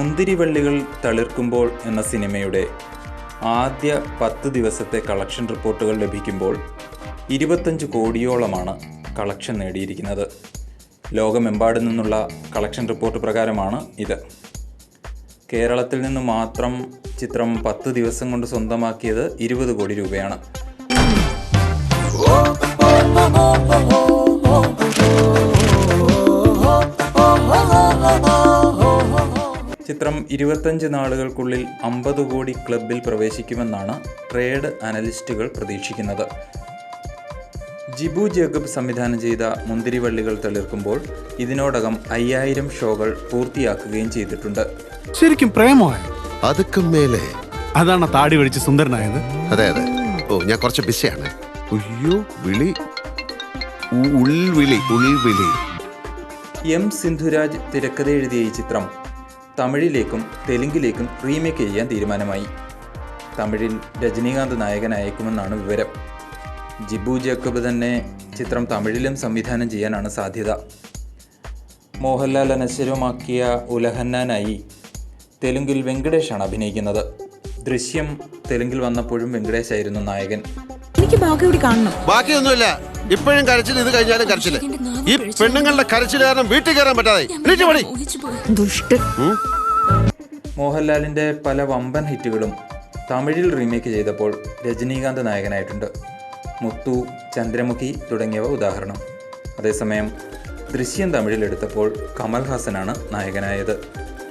മുന്തിരിവള്ളികൾ തളിർക്കുമ്പോൾ എന്ന സിനിമയുടെ ആദ്യ പത്ത് ദിവസത്തെ കളക്ഷൻ റിപ്പോർട്ടുകൾ ലഭിക്കുമ്പോൾ ഇരുപത്തഞ്ച് കോടിയോളമാണ് കളക്ഷൻ നേടിയിരിക്കുന്നത്. ലോകമെമ്പാടും നിന്നുള്ള കളക്ഷൻ റിപ്പോർട്ട് പ്രകാരമാണ് ഇത്. കേരളത്തിൽ നിന്ന് മാത്രം ചിത്രം പത്ത് ദിവസം കൊണ്ട് സ്വന്തമാക്കിയത് ഇരുപത് കോടി രൂപയാണ്. ചിത്രം ഇരുപത്തഞ്ച് നാളുകൾക്കുള്ളിൽ അമ്പത് കോടി ക്ലബിൽ പ്രവേശിക്കുമെന്നാണ് ട്രേഡ് അനലിസ്റ്റുകൾ പ്രതീക്ഷിക്കുന്നത്. ജിബു ജേക്കബ് സംവിധാനം ചെയ്ത മുന്തിരിവള്ളികൾ തളിർക്കുമ്പോൾ ഇതിനോടകം അയ്യായിരം ഷോകൾ പൂർത്തിയാക്കുകയും ചെയ്തിട്ടുണ്ട്. ശരിക്കും പ്രേമമായോ? അതൊക്കെ മേലെ. അതാണ് താടി പിടിച്ച് സുന്ദരനായത്? അതെ അതെ. ഓ ഞാൻ കുറച്ച് ബിസിയാണ്. അയ്യോ വിളി. ഉ- ഉൾവിളി ഉൾവിളി. എം സിന്ധുരാജ് തിരക്കഥ എഴുതിയ ഈ ചിത്രം തമിഴിലേക്കും തെലുങ്കിലേക്കും റീമേക്ക് ചെയ്യാൻ തീരുമാനമായി. തമിഴിൽ രജനീകാന്ത് നായകനായേക്കുമെന്നാണ് വിവരം. ജിബു ജേക്കബ് തന്നെ ചിത്രം തമിഴിലും സംവിധാനം ചെയ്യാനാണ് സാധ്യത. മോഹൻലാൽ അനശ്വരമാക്കിയ ഉലഹന്നാനായി തെലുങ്കിൽ വെങ്കടേഷാണ് അഭിനയിക്കുന്നത്. ദൃശ്യം തെലുങ്കിൽ വന്നപ്പോഴും വെങ്കടേഷ് ആയിരുന്നു നായകൻ. എനിക്ക് ബാക്കി കൂടി കാണണം. ബാക്കിയൊന്നുമില്ല. ഇപ്പോഴും കരച്ചിൽ ഇത് കഴിഞ്ഞാലും കരച്ചിൽ. ഈ പെണ്ണുങ്ങളുടെ കരച്ചിൽ കാരണം വീട്ടിൽ കയറാൻ പറ്റാതെ എണീറ്റ് പണി ദുഷ്ടൻ മോഹൻലാലിന്റെ പല വമ്പൻ ഹിറ്റുകളും തമിഴിൽ റീമേക്ക് ചെയ്തപ്പോൾ രജനീകാന്ത് നായകനായിട്ടുണ്ട്. മുത്തു ചന്ദ്രമുഖി തുടങ്ങിയവ ഉദാഹരണം. അതേസമയം ദൃശ്യം തമിഴിലെടുത്തപ്പോൾ കമൽ ഹാസനാണ് നായകനായത്.